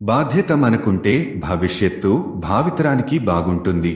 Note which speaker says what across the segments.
Speaker 1: బాధ్యత మనకుంటే భవిష్యత్తు భావితరానికి బాగుంటుంది.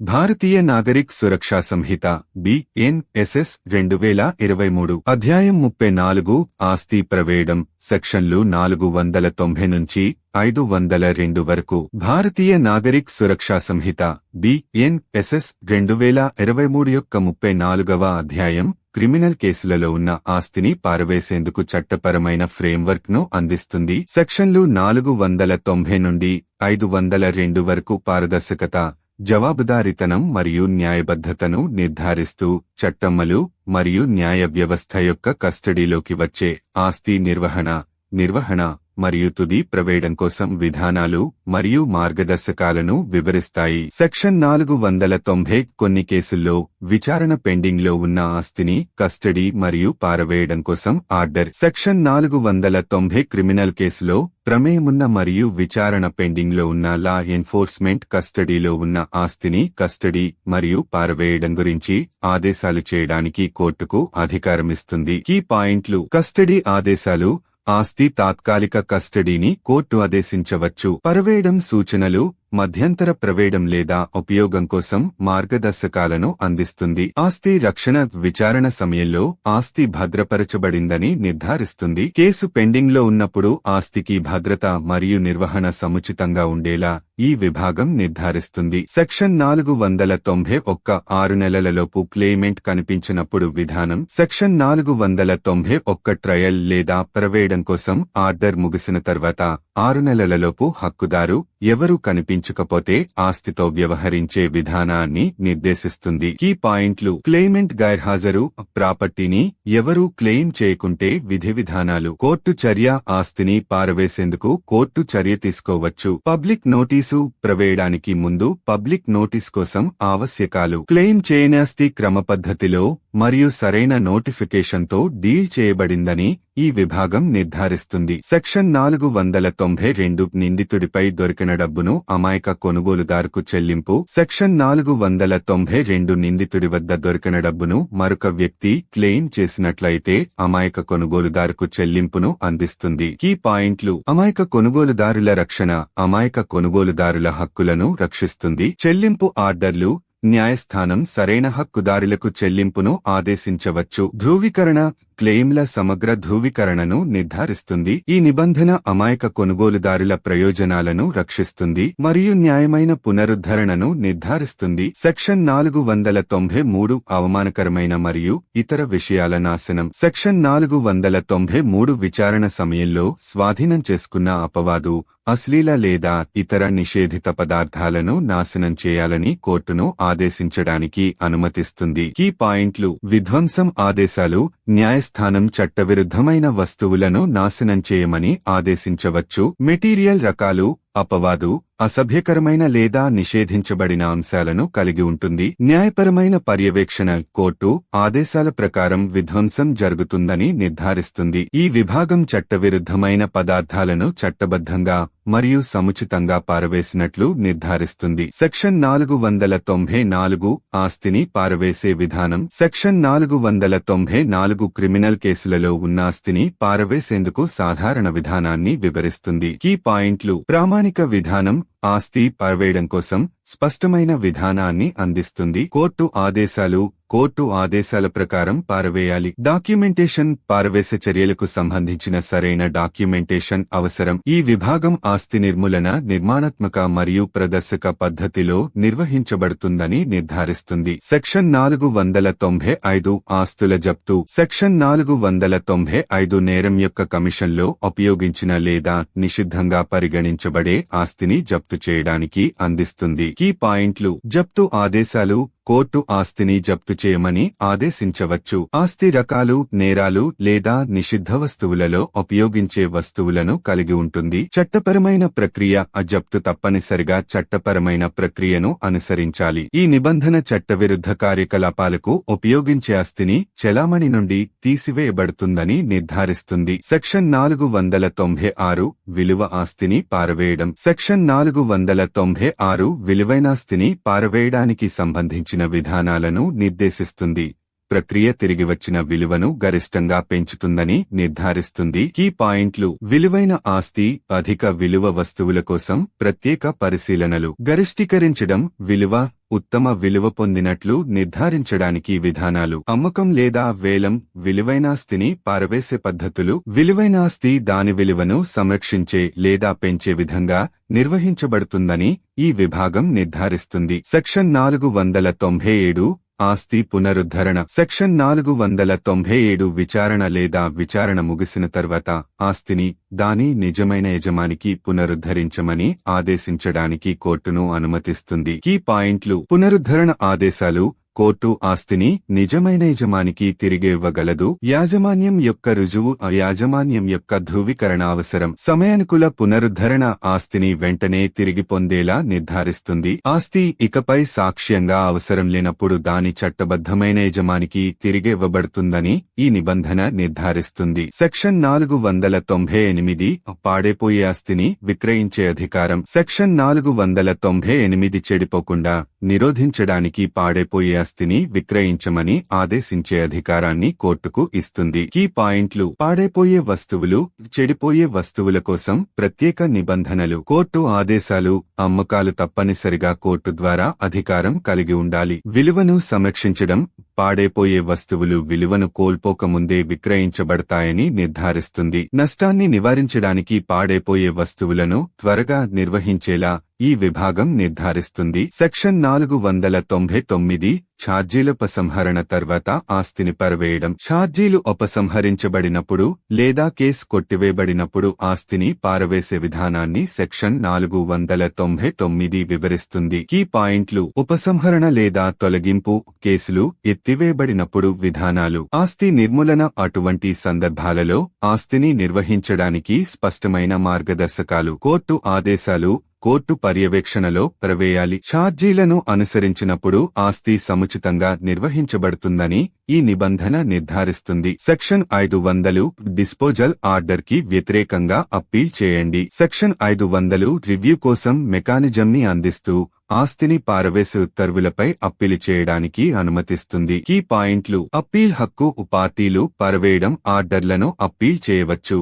Speaker 1: భారతీయ నాగరిక్ సురక్షా సంహిత బిఎన్ఎస్ఎస్ రెండు వేల ఇరవై మూడు అధ్యాయం ముప్పై నాలుగు ఆస్తి ప్రవేయడం సెక్షన్లు నాలుగు వందల తొంభై నుంచి ఐదు వందల రెండు వరకు. భారతీయ నాగరిక్ సురక్షా సంహిత బిఎన్ఎస్ఎస్ రెండు వేల ఇరవై మూడు యొక్క ముప్పై నాలుగవ అధ్యాయం క్రిమినల్ కేసులలో ఉన్న ఆస్తిని పారవేసేందుకు చట్టపరమైన ఫ్రేమ్వర్క్ను అందిస్తుంది. సెక్షన్లు నాలుగు వందల తొంభై నుండి ఐదు వందల రెండు వరకు పారదర్శకత జవాబుదారితనం మరియు న్యాయబద్ధతను నిర్ధారిస్తూ చట్టమ్మలు మరియు న్యాయ వ్యవస్థ యొక్క కస్టడీలోకి వచ్చే ఆస్తి నిర్వహణ నిర్వహణ మరియు తుది ప్రవేయడం కోసం విధానాలు మరియు మార్గదర్శకాలను వివరిస్తాయి. సెక్షన్ నాలుగు వందల తొంభై కొన్ని కేసుల్లో విచారణ పెండింగ్లో ఉన్న ఆస్తిని కస్టడీ మరియు పారవేయడం కోసం ఆర్డర్. సెక్షన్ నాలుగు వందల తొంభై క్రిమినల్ కేసులో ప్రమేయమున్న మరియు విచారణ పెండింగ్లో ఉన్న లా ఎన్ఫోర్స్మెంట్ కస్టడీలో ఉన్న ఆస్తిని కస్టడీ మరియు పారవేయడం గురించి ఆదేశాలు చేయడానికి కోర్టుకు అధికారమిస్తుంది. ఈ పాయింట్లు. కస్టడీ ఆదేశాలు ఆస్తి తాత్కాలిక కస్టడీని కోర్టు ఆదేశించవచ్చు. పరవేయడం సూచనలు మధ్యంతర ప్రవేడం లేదా ఉపయోగం కోసం మార్గదర్శకాలను అందిస్తుంది. ఆస్తి రక్షణ విచారణ సమయంలో ఆస్తి భద్రపరచబడిందని నిర్ధారిస్తుంది. కేసు పెండింగ్లో ఉన్నప్పుడు ఆస్తికి భద్రత మరియు నిర్వహణ సముచితంగా ఉండేలా ఈ విభాగం నిర్ధారిస్తుంది. సెక్షన్ నాలుగు వందల తొంభై ఒక్క ఆరు నెలలలోపు క్లెయిమెంట్ కనిపించినప్పుడు విధానం సెక్షన్ నాలుగు వందల తొంభై ఒక్క ట్రయల్ లేదా ప్రవేయడం కోసం ఆర్డర్ ముగిసిన తర్వాత ఆరు నెలలలోపు హక్కుదారు ఎవరూ చెల్లించకపోతే ఆస్తితో వ్యవహరించే విధానాన్ని నిర్దేశిస్తుంది. కీ పాయింట్లు. క్లెయిమెంట్ గైర్హాజరు ప్రాపర్టీని ఎవరూ క్లెయిమ్ చేయకుంటే విధి విధానాలు. కోర్టు చర్య ఆస్తిని పారవేసేందుకు కోర్టు చర్య తీసుకోవచ్చు. పబ్లిక్ నోటీసు ప్రవేయడానికి ముందు పబ్లిక్ నోటీస్ కోసం ఆవశ్యకాలు. క్లెయిమ్ చేయనాస్తి క్రమపద్ధతిలో మరియు సరైన నోటిఫికేషన్తో డీల్ చేయబడిందని ఈ విభాగం నిర్ధారిస్తుంది. సెక్షన్ నాలుగు వందల తొంభై రెండు నిందితుడిపై దొరికిన డబ్బును అమాయక కొనుగోలుదారుకు చెల్లింపు. సెక్షన్ నాలుగు వందల తొంభై రెండు నిందితుడి వద్ద దొరికిన డబ్బును మరొక వ్యక్తి క్లెయిమ్ చేసినట్లయితే అమాయక కొనుగోలుదారుకు చెల్లింపును అందిస్తుంది. కీ పాయింట్లు. అమాయక కొనుగోలుదారుల రక్షణ. అమాయక కొనుగోలుదారుల హక్కులను రక్షిస్తుంది. చెల్లింపు ఆర్డర్లు. న్యాయస్థానం సరైన హక్కుదారులకు చెల్లింపును ఆదేశించవచ్చు. ధృవీకరణ క్లెయిమ్ల సమగ్ర ధృవీకరణను నిర్ధారిస్తుంది. ఈ నిబంధన అమాయక కొనుగోలుదారుల ప్రయోజనాలను రక్షిస్తుంది మరియు న్యాయమైన పునరుద్ధరణను నిర్ధారిస్తుంది. సెక్షన్ నాలుగు వందల తొంభై మూడు అవమానకరమైన మరియు ఇతర విషయాల నాశనం. సెక్షన్ నాలుగు వందల తొంభై మూడు విచారణ సమయంలో స్వాధీనం చేసుకున్న అపవాదు అశ్లీల లేదా ఇతర నిషేధిత పదార్థాలను నాశనం చేయాలని కోర్టును ఆదేశించడానికి అనుమతిస్తుంది. కీ పాయింట్లు విధ్వంసం ఆదేశాలు న్యాయస్థానం చట్టవిరుద్ధమైన వస్తువులను నాశనం చేయమని ఆదేశించవచ్చు. మెటీరియల్ రకాలు అపవాదు అసభ్యకరమైన లేదా నిషేధించబడిన అంశాలను కలిగి ఉంటుంది. న్యాయపరమైన పర్యవేక్షణ కోర్టు ఆదేశాల ప్రకారం విధ్వంసం జరుగుతుందని నిర్ధారిస్తుంది. ఈ విభాగం చట్టవిరుద్ధమైన పదార్థాలను చట్టబద్ధంగా మరియు సముచితంగా పారవేసినట్లు నిర్ధారిస్తుంది. సెక్షన్ నాలుగు వందల తొంభై నాలుగు ఆస్తిని పారవేసే విధానం. సెక్షన్ నాలుగు వందల తొంభై నాలుగు క్రిమినల్ కేసులలో ఉన్న ఆస్తిని పారవేసేందుకు సాధారణ విధానాన్ని వివరిస్తుంది. కీ పాయింట్లు. ప్రామాణిక విధానం ఆస్తి పారవేయడం కోసం స్పష్టమైన విధానాన్ని అందిస్తుంది. కోర్టు ఆదేశాలు కోర్టు ఆదేశాల ప్రకారం పారవేయాలి. డాక్యుమెంటేషన్ పారవేసే చర్యలకు సంబంధించిన సరైన డాక్యుమెంటేషన్ అవసరం. ఈ విభాగం ఆస్తి నిర్మూలన నిర్మాణాత్మక మరియు ప్రదర్శక పద్ధతిలో నిర్వహించబడుతుందని నిర్ధారిస్తుంది. సెక్షన్ నాలుగు వందల తొంభై ఐదు ఆస్తుల జప్తు. సెక్షన్ నాలుగు వందల తొంభై ఐదు నేరం యొక్క కమిషన్లో ఉపయోగించిన లేదా నిషిద్ధంగా పరిగణించబడే ఆస్తిని జప్తు చేయడానికి అందిస్తుంది. కీ పాయింట్లు. జప్తు ఆదేశాలు కోర్టు ఆస్తిని జప్తు చేయమని ఆదేశించవచ్చు. ఆస్తి రకాలు నేరాలు లేదా నిషిద్ధ వస్తువులలో ఉపయోగించే వస్తువులను కలిగి ఉంటుంది. చట్టపరమైన ప్రక్రియ ఆ జప్తు తప్పనిసరిగా చట్టపరమైన ప్రక్రియను అనుసరించాలి. ఈ నిబంధన చట్టవిరుద్ధ కార్యకలాపాలకు ఉపయోగించే ఆస్తిని చెలామణి నుండి తీసివేయబడుతుందని నిర్ధారిస్తుంది. సెక్షన్ నాలుగు వందల తొంభై ఆరు విలువ ఆస్తిని పారవేయడం. సెక్షన్ నాలుగు వందల తొంభై ఆరు విలువైనాస్తిని పారవేయడానికి సంబంధించి ఇచ్చిన విధానాలను నిర్దేశిస్తుంది. ప్రక్రియ తిరిగి వచ్చిన విలువను గరిష్టంగా పెంచుతుందని నిర్ధారిస్తుంది. కీ పాయింట్లు. విలువైన ఆస్తి అధిక విలువ వస్తువుల కోసం ప్రత్యేక పరిశీలనలు. గరిష్టీకరించడం విలువ ఉత్తమ విలువ పొందినట్లు నిర్ధారించడానికి విధానాలు. అమ్మకం లేదా వేలం విలువైనాస్తిని పారవేసే పద్ధతులు. విలువైనాస్తి దాని విలువను సంరక్షించే లేదా పెంచే విధంగా నిర్వహించబడుతుందని ఈ విభాగం నిర్ధారిస్తుంది. సెక్షన్ నాలుగు వందల తొంభై ఏడు ఆస్తి పునరుద్ధరణ. సెక్షన్ నాలుగు వందల తొంభై ఏడు విచారణ లేదా విచారణ ముగిసిన తర్వాత ఆస్తిని దాని నిజమైన యజమానికి పునరుద్ధరించమని ఆదేశించడానికి కోర్టును అనుమతిస్తుంది. కీ పాయింట్లు. పునరుద్ధరణ ఆదేశాలు కోర్టు ఆస్తిని నిజమైన యజమానికి తిరిగి ఇవ్వగలదు యాజమాన్యం యొక్క రుజువు యాజమాన్యం యొక్క ధృవీకరణ అవసరం సమయానుకూల పునరుద్ధరణ ఆస్తిని వెంటనే తిరిగి పొందేలా నిర్ధారిస్తుంది. ఆస్తి ఇకపై సాక్ష్యంగా అవసరం లేనప్పుడు దాని చట్టబద్ధమైన యజమానికి తిరిగి ఇవ్వబడుతుందని ఈ నిబంధన నిర్ధారిస్తుంది. సెక్షన్ నాలుగు వందల తొంభై ఎనిమిది పాడైపోయే ఆస్తిని విక్రయించే అధికారం. సెక్షన్ నాలుగు వందల తొంభై ఎనిమిది చెడిపోకుండా నిరోధించడానికి పాడైపోయే ఆస్తిని విక్రయించమని ఆదేశించే అధికారాన్ని కోర్టుకు ఇస్తుంది. కీ పాయింట్లు పాడైపోయే వస్తువులు చెడిపోయే వస్తువుల కోసం ప్రత్యేక నిబంధనలు. కోర్టు ఆదేశాలు అమ్మకాలు తప్పనిసరిగా కోర్టు ద్వారా అధికారం కలిగి ఉండాలి. విలువను సంరక్షించడం పాడైపోయే వస్తువులు విలువను కోల్పోకముందే విక్రయించబడతాయని నిర్ధారిస్తుంది. నష్టాన్ని నివారించడానికి పాడైపోయే వస్తువులను త్వరగా నిర్వహించేలా ఈ విభాగం నిర్ధారిస్తుంది. సెక్షన్ నాలుగు వందల తొంభై తొమ్మిది ఛార్జీల ఉపసంహరణ తర్వాత ఆస్తిని పరవేయడం. ఛార్జీలు ఉపసంహరించబడినప్పుడు లేదా కేసు కొట్టివేయబడినప్పుడు ఆస్తిని పారవేసే విధానాన్ని సెక్షన్ నాలుగు వందల తొంభై తొమ్మిది వివరిస్తుంది. కీ పాయింట్లు ఉపసంహరణ లేదా తొలగింపు కేసులు ఎత్తివేయబడినప్పుడు విధానాలు. ఆస్తి నిర్మూలన అటువంటి సందర్భాలలో ఆస్తిని నిర్వహించడానికి స్పష్టమైన మార్గదర్శకాలు. కోర్టు ఆదేశాలు కోర్టు పర్యవేక్షణలో ప్రవేయాలి. ఛార్జీలను అనుసరించినప్పుడు ఆస్తి సముచితంగా నిర్వహించబడుతుందని ఈ నిబంధన నిర్ధారిస్తుంది. సెక్షన్ ఐదు వందలు డిస్పోజల్ ఆర్డర్కి వ్యతిరేకంగా అప్పీల్ చేయండి. సెక్షన్ ఐదు వందలు రివ్యూ కోసం మెకానిజంని అందిస్తూ ఆస్తిని పారవేసే ఉత్తర్వులపై అప్పీలు చేయడానికి అనుమతిస్తుంది. కీ పాయింట్లు అప్పీల్ హక్కు పార్టీలు పరవేయడం ఆర్డర్లను అప్పీల్ చేయవచ్చు.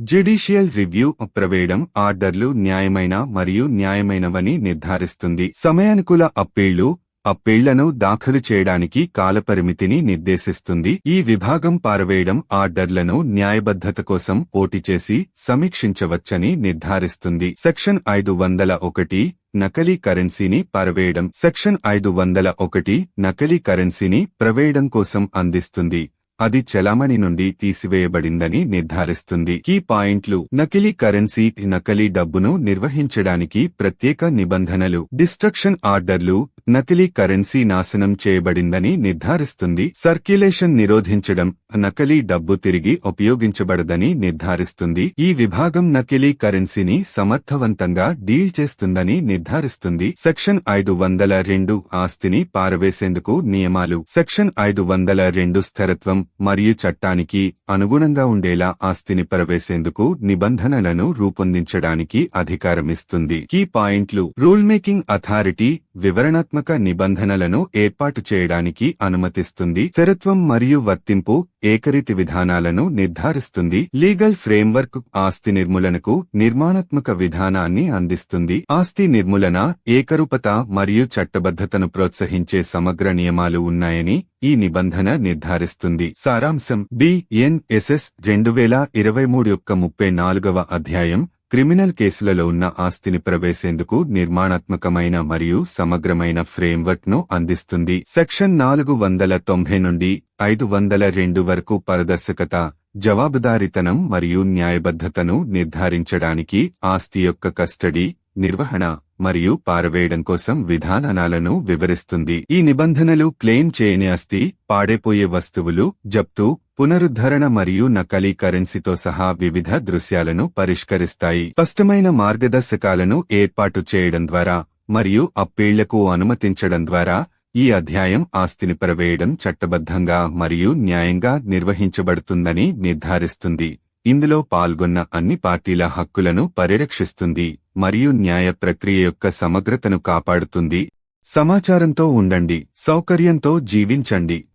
Speaker 1: జ్యుడిషియల్ రివ్యూ ప్రవేయడం ఆర్డర్లు న్యాయమైన మరియు న్యాయమైనవని నిర్ధారిస్తుంది. సమయానుకూల అప్పీళ్ళు అప్పీళ్ళను దాఖలు చేయడానికి కాలపరిమితిని నిర్దేశిస్తుంది. ఈ విభాగం పారవేయడం ఆర్డర్లను న్యాయబద్ధత కోసం పోటీ చేసి సమీక్షించవచ్చని నిర్ధారిస్తుంది. సెక్షన్ ఐదు వందల ఒకటి నకలీ కరెన్సీని పరవేయడం. సెక్షన్ ఐదు వందల ఒకటి నకలీ కరెన్సీని ప్రవేయడం కోసం అందిస్తుంది. అది చెలామణి నుండి తీసివేయబడిందని నిర్ధారిస్తుంది. కీ పాయింట్లు. నకిలీ కరెన్సీ నకిలీ డబ్బును నిర్వహించడానికి ప్రత్యేక నిబంధనలు. డిస్ట్రక్షన్ ఆర్డర్లు. నకిలీ కరెన్సీ నాశనం చేయబడిందని నిర్ధారిస్తుంది. సర్క్యులేషన్ నిరోధించడం నకిలీ డబ్బు తిరిగి ఉపయోగించబడదని నిర్ధారిస్తుంది. ఈ విభాగం నకిలీ కరెన్సీని సమర్థవంతంగా డీల్ చేస్తుందని నిర్ధారిస్తుంది. సెక్షన్ ఐదు వందల రెండు ఆస్తిని పారవేసేందుకు నియమాలు. సెక్షన్ ఐదు వందల రెండు స్థిరత్వం మరియు చట్టానికి అనుగుణంగా ఉండేలా ఆస్తిని పరవేసేందుకు నిబంధనలను రూపొందించడానికి అధికారమిస్తుంది. కీ పాయింట్లు రూల్ మేకింగ్ అథారిటీ వివరణాత్మక నిబంధనలను ఏర్పాటు చేయడానికి అనుమతిస్తుంది. స్థిరత్వం మరియు వర్తింపు ఏకరీతి విధానాలను నిర్ధారిస్తుంది. లీగల్ ఫ్రేమ్వర్క్ ఆస్తి నిర్మూలనకు నిర్మాణాత్మక విధానాన్ని అందిస్తుంది. ఆస్తి నిర్మూలన ఏకరూపత మరియు చట్టబద్ధతను ప్రోత్సహించే సమగ్ర నియమాలు ఉన్నాయని ఈ నిబంధన నిర్ధారిస్తుంది. సారాంశం బిఎన్ఎస్ఎస్ రెండు వేల ఇరవై మూడు యొక్క ముప్పై నాలుగవ అధ్యాయం క్రిమినల్ కేసులలో ఉన్న ఆస్తిని ప్రవేశేందుకు నిర్మాణాత్మకమైన మరియు సమగ్రమైన ఫ్రేమ్వర్క్ను అందిస్తుంది. సెక్షన్ నాలుగు వందల తొంభై నుండి ఐదు వందల రెండు వరకు పారదర్శకత జవాబుదారితనం మరియు న్యాయబద్ధతను నిర్ధారించడానికి ఆస్తి యొక్క కస్టడీ నిర్వహణ మరియు పారవేయడం కోసం విధానాలను వివరిస్తుంది. ఈ నిబంధనలు క్లెయిమ్ చేయని ఆస్తి పాడైపోయే వస్తువులు జప్తు పునరుద్ధరణ మరియు నకలీ కరెన్సీతో సహా వివిధ దృశ్యాలను పరిష్కరిస్తాయి. స్పష్టమైన మార్గదర్శకాలను ఏర్పాటు చేయడం ద్వారా మరియు అప్పీళ్ళకు అనుమతించడం ద్వారా ఈ అధ్యాయం ఆస్తిని పరవేయడం చట్టబద్ధంగా మరియు న్యాయంగా నిర్వహించబడుతుందని నిర్ధారిస్తుంది. ఇందులో పాల్గొన్న అన్ని పార్టీల హక్కులను పరిరక్షిస్తుంది మరియు న్యాయ ప్రక్రియ యొక్క సమగ్రతను కాపాడుతుంది. సమాచారంతో ఉండండి సౌకర్యంతో జీవించండి.